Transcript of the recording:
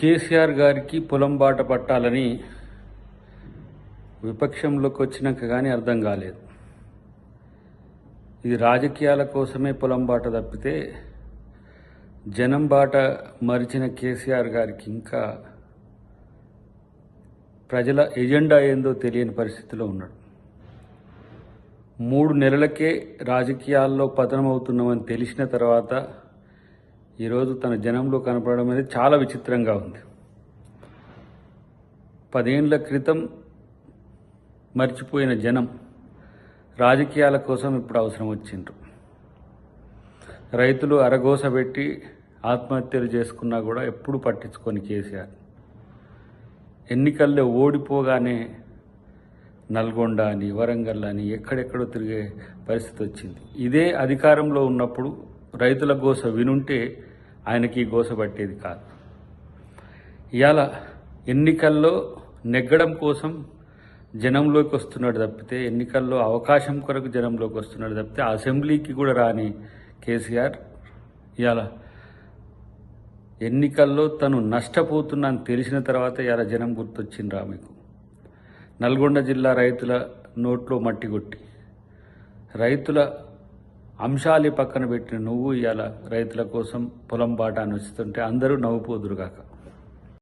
కేసీఆర్ గారికి పొలం బాట పట్టాలని విపక్షంలోకి వచ్చినాక కానీ అర్థం కాలేదు. ఇది రాజకీయాల కోసమే పొలం బాట తప్పితే జనం బాట మరిచిన కేసీఆర్ గారికి ఇంకా ప్రజల ఎజెండా ఏందో తెలియని పరిస్థితిలో ఉన్నాడు. మూడు నెలలకే రాజకీయాల్లో పతనమవుతున్నామని తెలిసిన తర్వాత ఈరోజు తన జనంలో కనపడడం అనేది చాలా విచిత్రంగా ఉంది. పదేండ్ల క్రితం మర్చిపోయిన జనం రాజకీయాల కోసం ఇప్పుడు అవసరం వచ్చిండ్రు. రైతులు అరగోస పెట్టి ఆత్మహత్యలు చేసుకున్నా కూడా ఎప్పుడు పట్టించుకొని కేసీఆర్. ఎన్నికల్లో ఓడిపోగానే నల్గొండ అని వరంగల్ అని ఎక్కడెక్కడో తిరిగే పరిస్థితి వచ్చింది. ఇదే అధికారంలో ఉన్నప్పుడు రైతుల గోస వినుంటే ఆయనకి గోసబట్టేది కాదు. ఇవాళ ఎన్నికల్లో నెగ్గడం కోసం జనంలోకి వస్తున్నాడు తప్పితే ఎన్నికల్లో అవకాశం కొరకు జనంలోకి వస్తున్నాడు తప్పితే అసెంబ్లీకి కూడా రాని కేసీఆర్ ఇవాళ ఎన్నికల్లో తను నష్టపోతున్నాను తెలిసిన తర్వాత ఇవాళ జనం గుర్తొచ్చిండ్రా మీకు. నల్గొండ జిల్లా రైతుల నోట్లో మట్టి కొట్టి రైతుల అంశాలి పక్కన పెట్టిన నువ్వు ఇవాళ రైతుల కోసం పొలం బాట అనుచితుంటే అందరూ నవ్వుపోదురుగాక.